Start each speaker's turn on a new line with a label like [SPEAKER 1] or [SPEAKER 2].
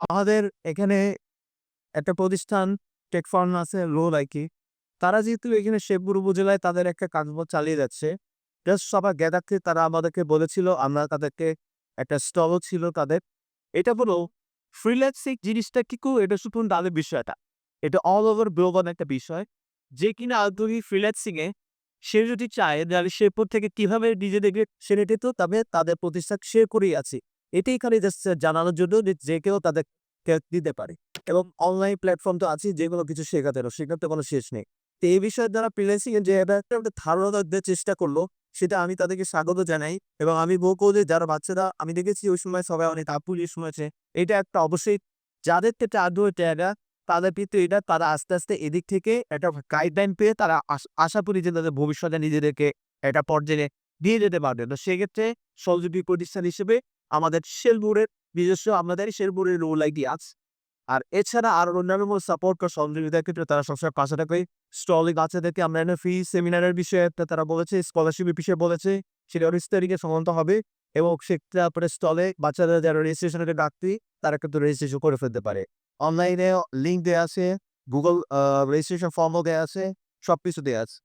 [SPEAKER 1] আমাদের এখানে একটা প্রতিষ্ঠান টেকফার্ম আছে রোল আইকি তারা যেহেতু এখানে শেখপুর উপজেলায় তাদের একটা কাজবাজ চালিয়ে যাচ্ছে। জাস্ট সবার গ্যাদারকে তারা আমাদেরকে বলেছিল, আমরা তাদেরকে একটা স্টলও ছিল তাদের। এটা হলো ফ্রিল্যান্সিং জিনিসটা কি কু? এটা শুধু তাদের বিষয়টা। এটা অল ওভার গ্লোবাল একটা বিষয়। যে কিনা আগ্রহী ফ্রিল্যান্সিং এ সে যদি চায়, তাহলে শেরপুর থেকে কীভাবে নিজেদেরকে সেরে দিত? তবে তাদের প্রতিষ্ঠান শেয়ার করেই আছে। এটাই এখানে জানানোর জন্য যে কেউ তাদের দিতে পারে। এবং অনলাইন প্ল্যাটফর্ম তো আছে যেগুলো কিছু শেখাতে শেখাতে কোনো শেষ নেই। তো এই বিষয়ে যারা এর যে ধারণা চেষ্টা করল, সেটা আমি তাদেরকে স্বাগত জানাই। এবং আমি বলব যে, যারা বাচ্চারা, আমি দেখেছি ওই সময় সবাই অনেক আপুলি শুনেছে এটা একটা অবশ্যই যাদের ক্ষেত্রে আগ্রহ জায়গা তাদের কিন্তু এটা তারা আস্তে আস্তে এদিক থেকে একটা গাইডলাইন পেয়ে তারা আশা করি যে তাদের ভবিষ্যতে নিজেদেরকে একটা পর্যায়ে দিয়ে যেতে পারবে। তো সেক্ষেত্রে সহযোগী প্রতিষ্ঠান হিসেবে আমাদের শেলপুরের নিজস্ব আমাদের শেলপুরের রোল আইডি আছে। আর এছাড়া আর অন্যান্য সাপোর্ট বা সহযোগিতার ক্ষেত্রে তারা সবসময় পাশে থাকে স্টলে বাচ্চাদেরকে আমরা এনে ফ্রি সেমিনারের বিষয়ে তারা বলেছে স্কলারশিপের বিষয়ে বলেছে, সেটা উনিশ তারিখে সমান্ত হবে এবং সেক্ষেত্রে তারপরে স্টলে বাচ্চারা যারা রেজিস্ট্রেশনের ডাকতি তারা কিন্তু রেজিস্ট্রেশন করে ফেলতে পারে। অনলাইনে লিঙ্ক দেওয়া আছে গুগল রেজিস্ট্রেশন ফর্মও দেওয়া আছে সব কিছু দেওয়া আছে।